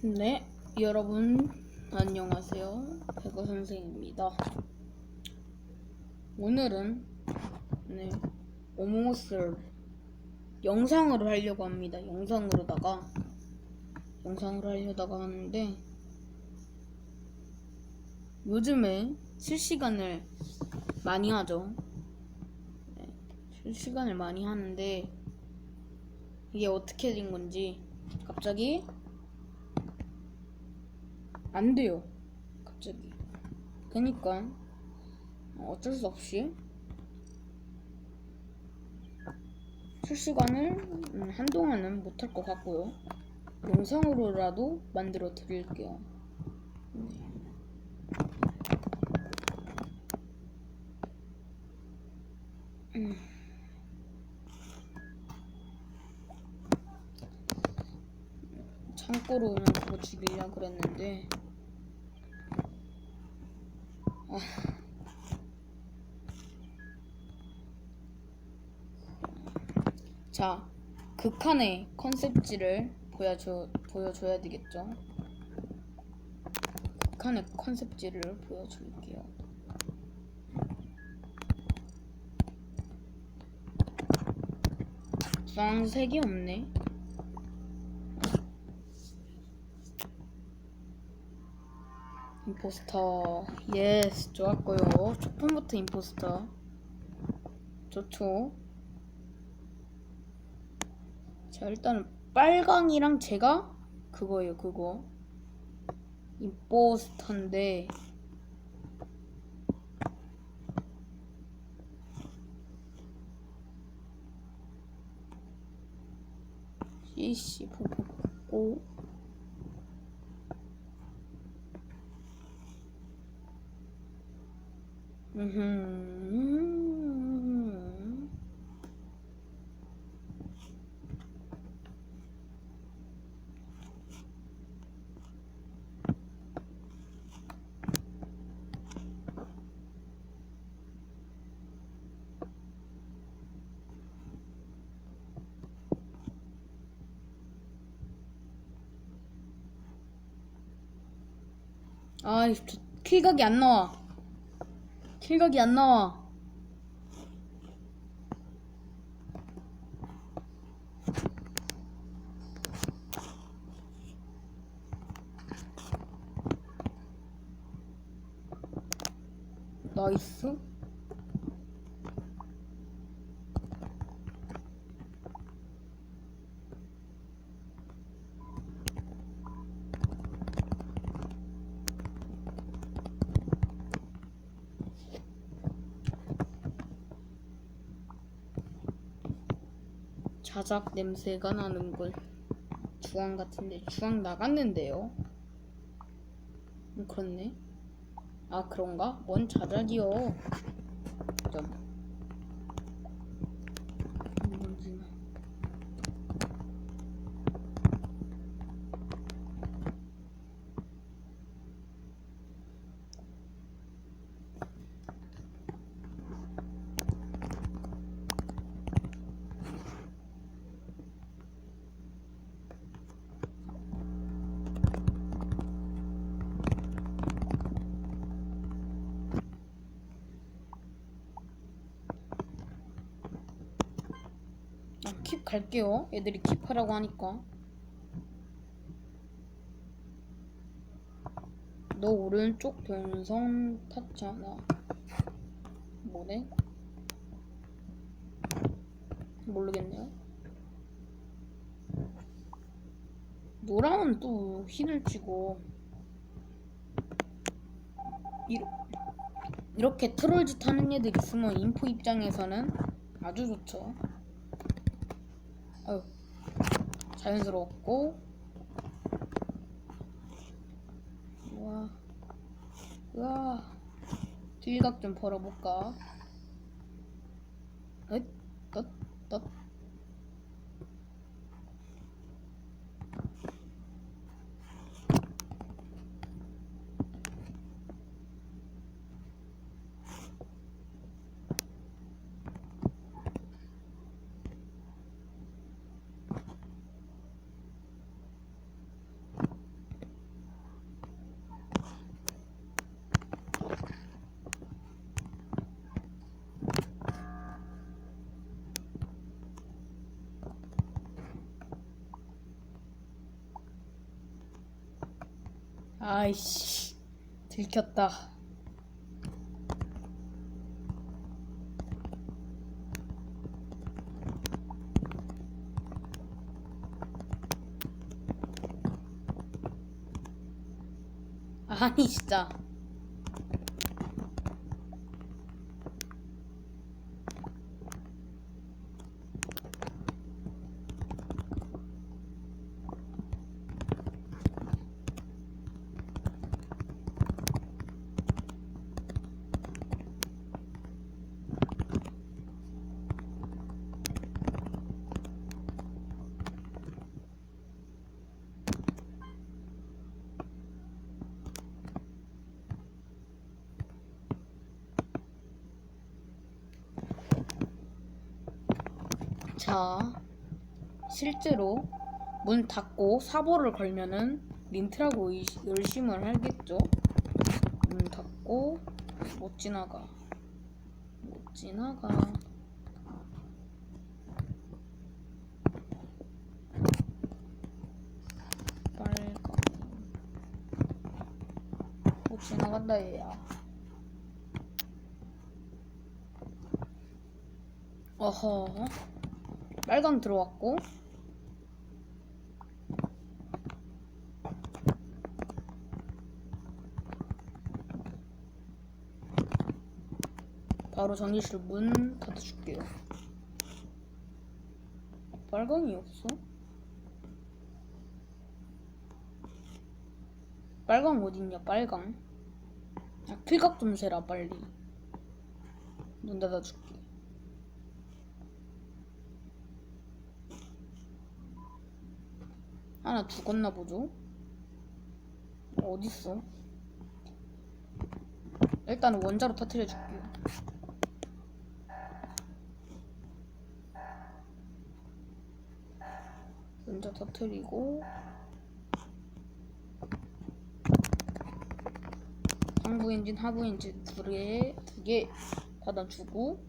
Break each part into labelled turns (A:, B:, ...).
A: 네, 여러분 안녕하세요. 백어 선생입니다. 오늘은 네, 오모스를 영상으로 하려고 합니다. 영상으로다가 영상으로 하려다가 하는데 요즘에 실시간을 많이 하죠. 네, 실시간을 많이 하는데 이게 어떻게 된 건지 갑자기 안 돼요. 갑자기. 그니까 어쩔 수 없이 실시간을 음, 한동안은 못할 것 같고요. 영상으로라도 만들어 드릴게요. 네. 음. 창고로 오면 그거 죽이려 그랬는데 아. 자 극한의 컨셉지를 보여줘 보여줘야 되겠죠. 극한의 컨셉지를 보여줄게요. 주황색이 없네. 임포스터. 예스 좋았고요. 초반부터 임포스터. 좋죠. 자 일단은 빨강이랑 제가 그거예요 그거. 임포스터인데. CC 보고 아, 저 킬각이 안 나와. 킬각이 안 나와. 나이스. 자작 냄새가 나는 걸 주황 같은데 주황 나갔는데요. 음, 그렇네. 아 그런가? 뭔 자작이요? 좀. 뭔지. 아, 킵 갈게요. 애들이 킵하라고 하니까. 너 오른쪽 동선 탔잖아. 뭐네? 모르겠네요. 노랑은 또 흰을 치고 이렇- 이렇게 트롤짓 하는 애들 있으면 인포 입장에서는 아주 좋죠. 아유, 자연스럽고 우와 우와 딜각 좀 벌어볼까 엇, 덧, 덧. 아이씨 들켰다. 아니 진짜 자, 실제로 문 닫고 사보를 걸면은 린트라고 의, 의심을 하겠죠? 문 닫고 못 지나가. 못 지나가. 빨강. 못 지나간다 얘야. 어허. 빨강 들어왔고. 바로 전기실 문 닫아줄게요. 빨강이 없어? 빨강 어딨냐 빨강? 아, 필각 좀 세라 빨리. 문 닫아줄게 하나 죽었나 보죠? 어딨어? 일단 원자로 터트려 줄게요. 원자 터트리고 상부 엔진, 하부 엔진 두 개, 두개 닫아주고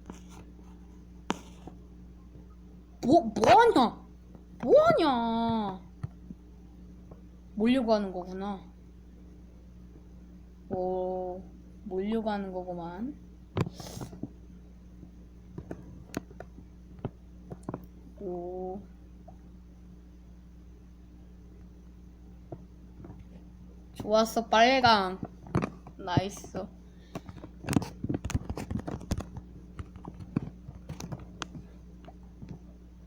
A: 뭐, 뭐하냐? 뭐하냐? 몰려고 하는 거구나. 오, 몰려고 하는 거구만. 오. 좋았어, 빨강. 나이스.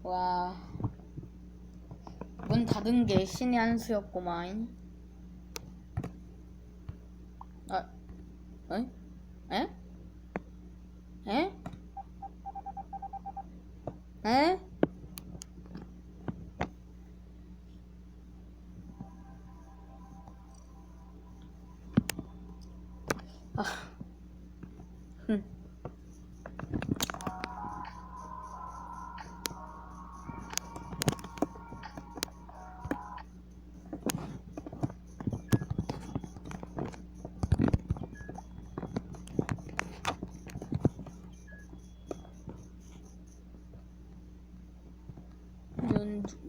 A: 와. 문 닫은 게 신의 한 수였구만.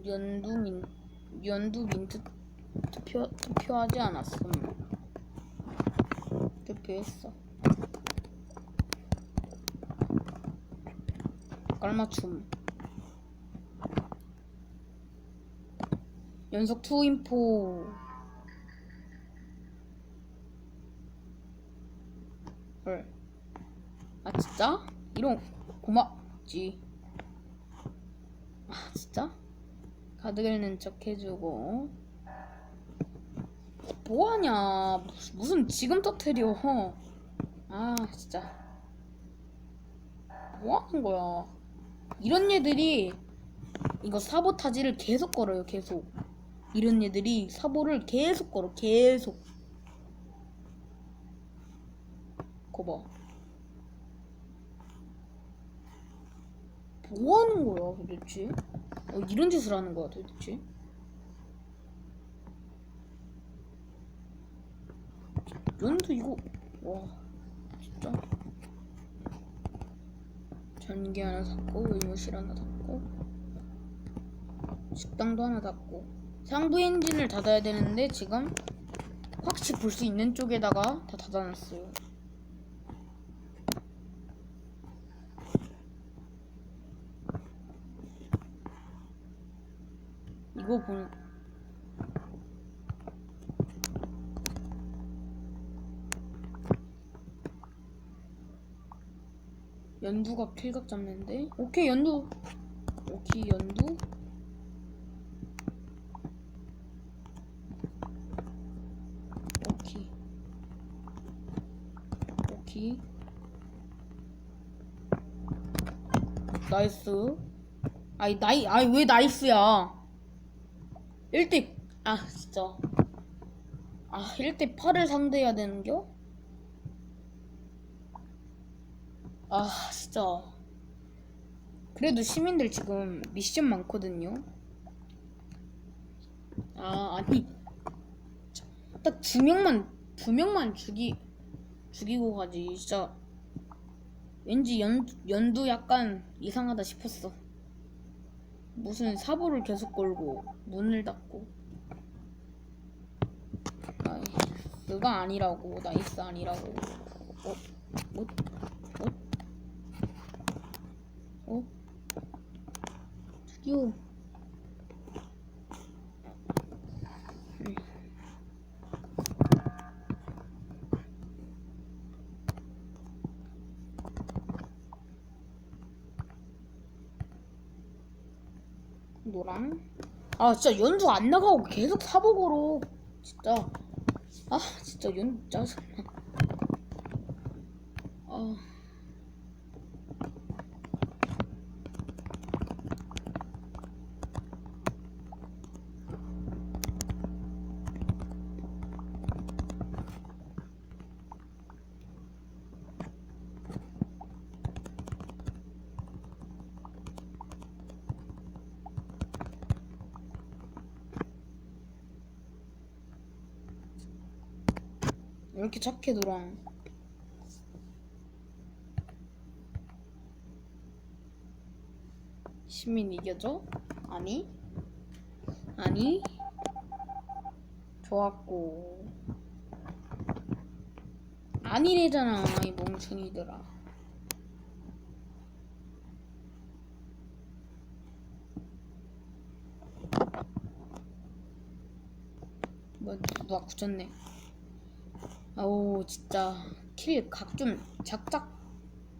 A: 연두 민 연두 민트 투표 투표하지 않았음. 투표했어. 깔맞춤. 연속 투인포. 헐. 아 진짜? 이런 고맙지. 아 진짜? 읽는 척 해주고. 뭐하냐. 무슨, 지금 터트려. 아 진짜. 뭐하는 거야. 이런 얘들이 이거 사보타지를 계속 걸어요 계속. 이런 얘들이 사보를 계속 걸어 계속. 거봐. 뭐 하는 거야 도대체? 어, 이런 짓을 하는 거야 도대체? 연도 이거 와 진짜 전기 하나 닫고 의무실 하나 닫고 식당도 하나 닫고 상부 엔진을 닫아야 되는데 지금 확실히 볼 수 있는 쪽에다가 다 닫아놨어요. 이거 보는 연두가 필각 잡는데? 오케이 연두. 오케이 연두. 오케이. 오케이. 나이스. 아이 나이 아이 왜 나이스야 1대 아 진짜. 아 1대 8을 상대해야 되는겨? 아 진짜. 그래도 시민들 지금 미션 많거든요. 아 아니. 딱 두 명만 두 명만 죽이 죽이고 가지 진짜. 왠지 연 연두 약간 이상하다 싶었어 무슨 사보를 계속 걸고 문을 닫고 나이스가 아니라고 나이스 아니라고 어? 어? 어? 어? 저기요 음. 노랑 아 진짜 연주 안 나가고 계속 사복으로. 진짜. 아 진짜 연 짜증나. 아 이렇게 착해 노랑 시민 이겨줘? 아니? 아니? 좋았고. 아니래잖아 이 멍청이들아. 뭐 누가 굳혔네 아우 진짜. 킬 각 좀 작작.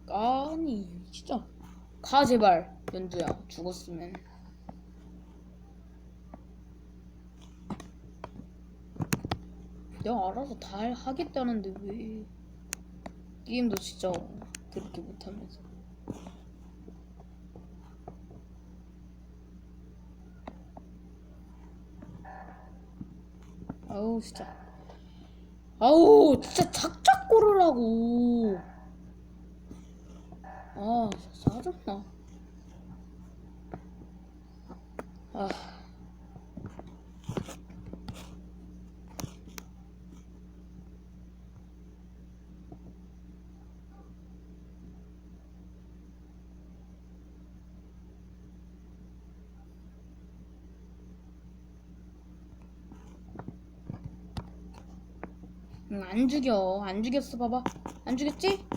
A: 아니 진짜. 가 제발 연두야. 죽었으면. 내가 알아서 다 할- 하겠다는데 왜 게임도 진짜 그렇게 못하면서. 아우 진짜 아우 진짜 작작 고르라고. 아 짜증나. 아 안 죽여. 안 죽였어, 봐봐. 안 죽였지?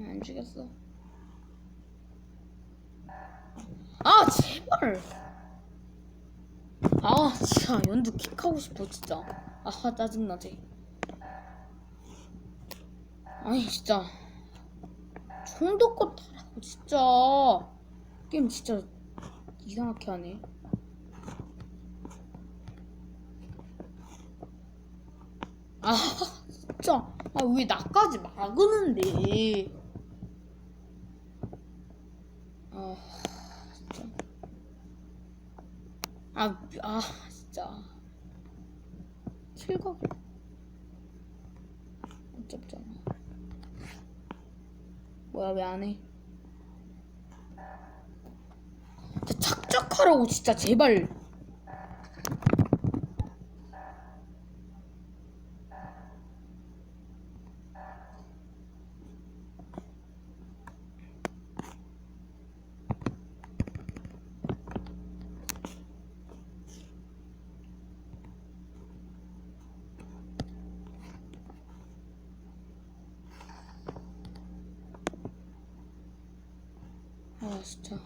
A: 응, 안 죽였어. 아, 제발! 아, 진짜, 연두 킥하고 싶어, 진짜. 아, 짜증나지. 아니, 진짜. 총도껏 하라고, 진짜. 게임 진짜 이상하게 하네. 아, 진짜. 아, 왜 나까지 막으는데. 아, 진짜. 아, 아, 진짜. 킬각. 어쩌잖아. 뭐야, 왜 안 해? 진짜 착착하라고, 진짜, 제발. 진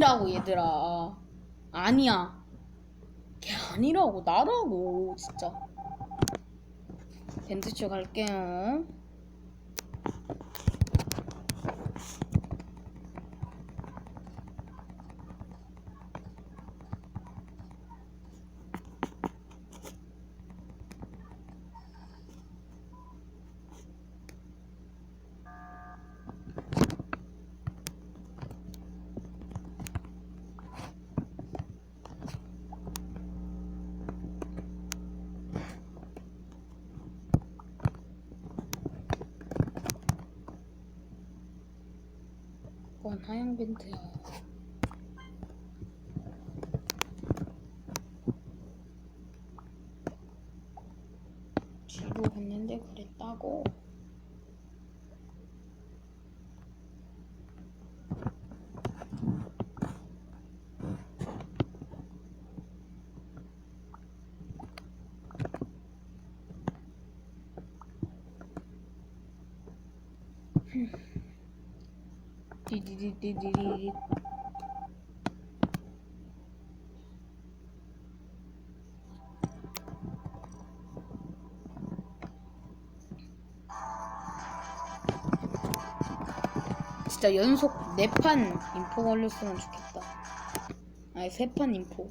A: 아니라고 얘들아. 아니야. 걔 아니라고 나라고 진짜. 밴드쇼 갈게요. 이건 하얀 밴드야. 뒤로 갔는데 그랬다고. 디디디디디디. 진짜 연속 네판 인포 걸렸으면 좋겠다. 아니 세판 인포.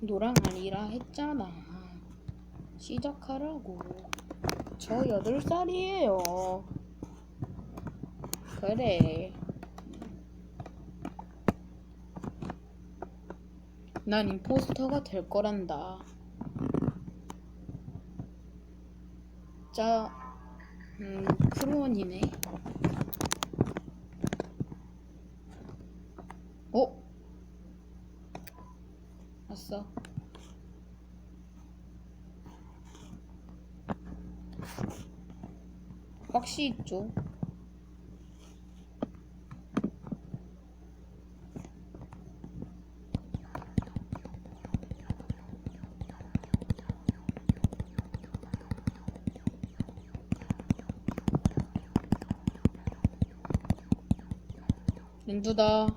A: 노랑 아니라 했잖아. 시작하라고. 저 여덟 살이에요. 그래. 난 임포스터가 될 거란다. 자, 음, 크루원이네. 어? 왔어. 박씨 있죠. 렌두다.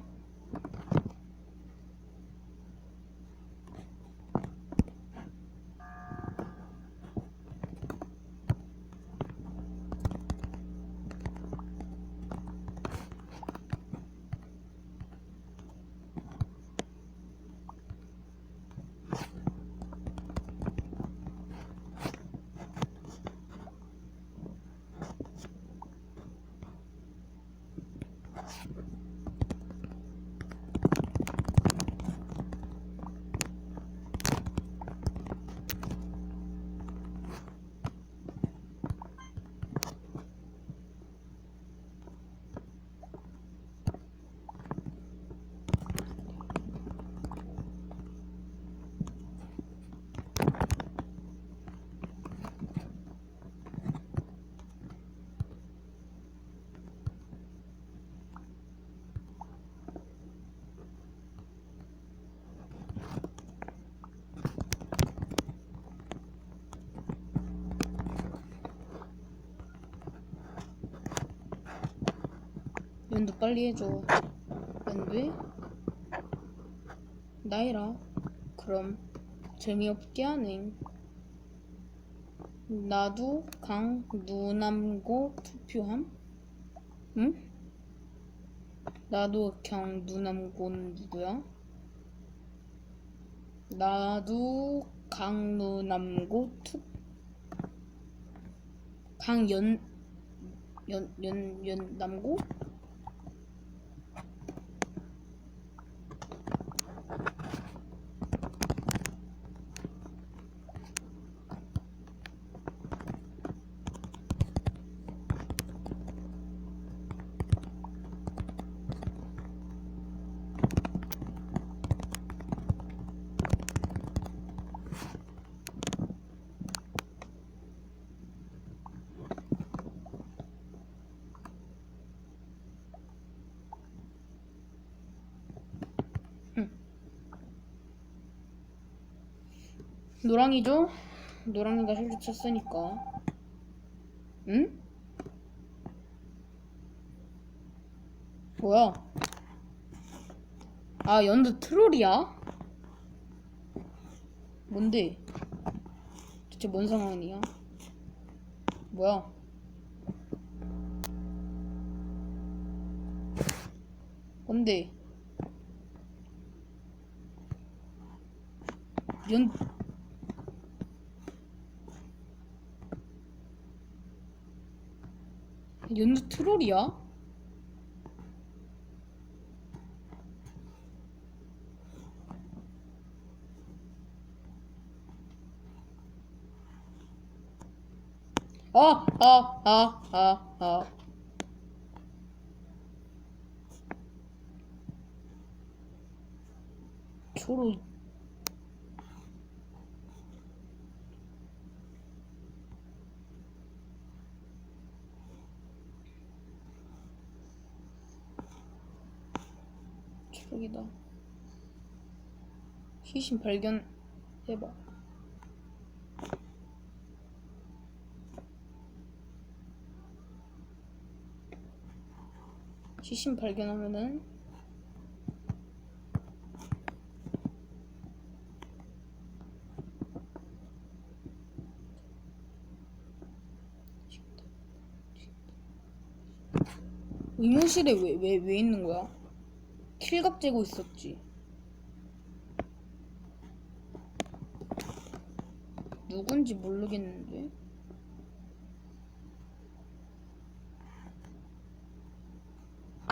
A: 연두 빨리 해줘. 연두해? 나이라. 그럼 재미없게 하네. 나도 강 누남고 투표함? 응? 나도 강 누남고는 누구야? 나도 강 누남고 투 강연 연 연 연 남고 노랑이죠? 노랑이가 실드 쳤으니까 응? 뭐야? 아 연두 트롤이야? 뭔데? 대체 뭔 상황이야? 뭐야? 뭔데? 연 연두 트롤이야? 아, 아, 아, 아, 아. 초로 초록이다. 희신 발견 해봐. 희신 발견하면은 의무실에 왜 왜 왜 있는 거야? 킬각 재고 있었지. 누군지 모르겠는데.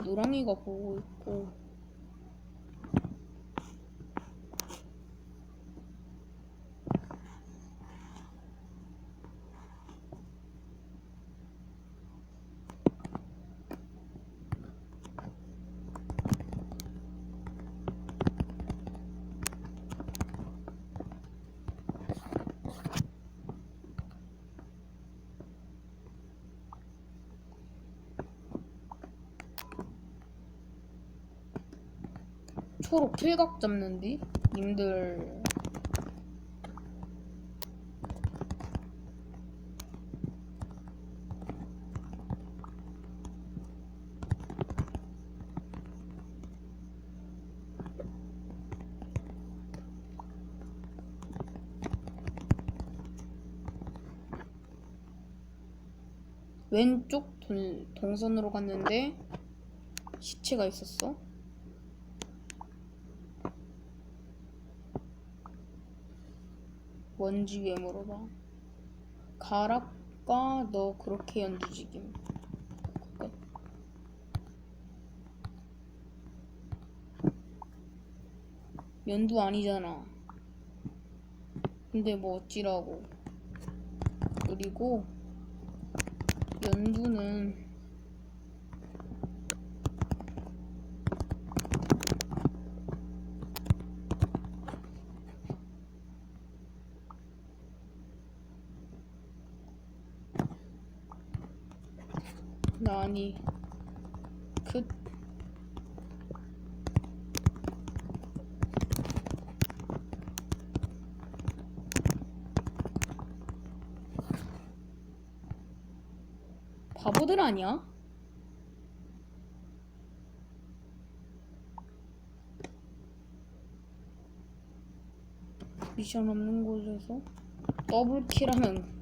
A: 노랑이가 보고 있고. 초록 킬각 잡는디? 님들 왼쪽 동, 동선으로 갔는데 시체가 있었어. 뭔지 왜 물어봐. 가락과 너 그렇게 연두지김. 끝. 연두 아니잖아. 근데 뭐 어찌라고. 그리고 연두는 아니 그 바보들 아니야? 미션 없는 곳에서 더블킬하면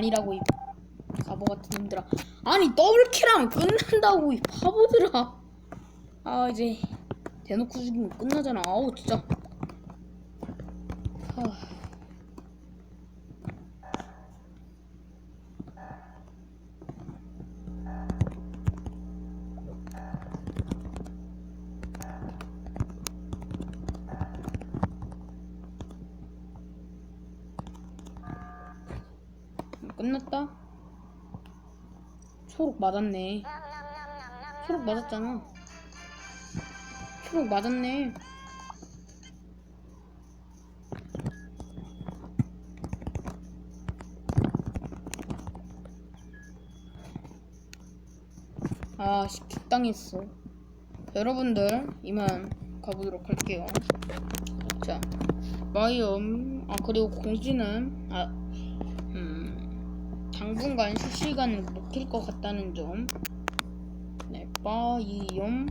A: 아니라고 이 바보 같은 놈들아. 아니 더블킬하면 끝난다고 이 바보들아. 아 이제 대놓고 죽이면 끝나잖아. 아우 진짜 하... 끝났다? 초록 맞았네. 초록 맞았잖아. 초록 맞았네. 아씨 킥당했어. 여러분들 이만 가보도록 할게요. 자 마이엄 아 그리고 공지는 아 음, 당분간 실시간을 못 킬 것 같다는 점. 네, 빠이엄,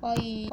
A: 빠이.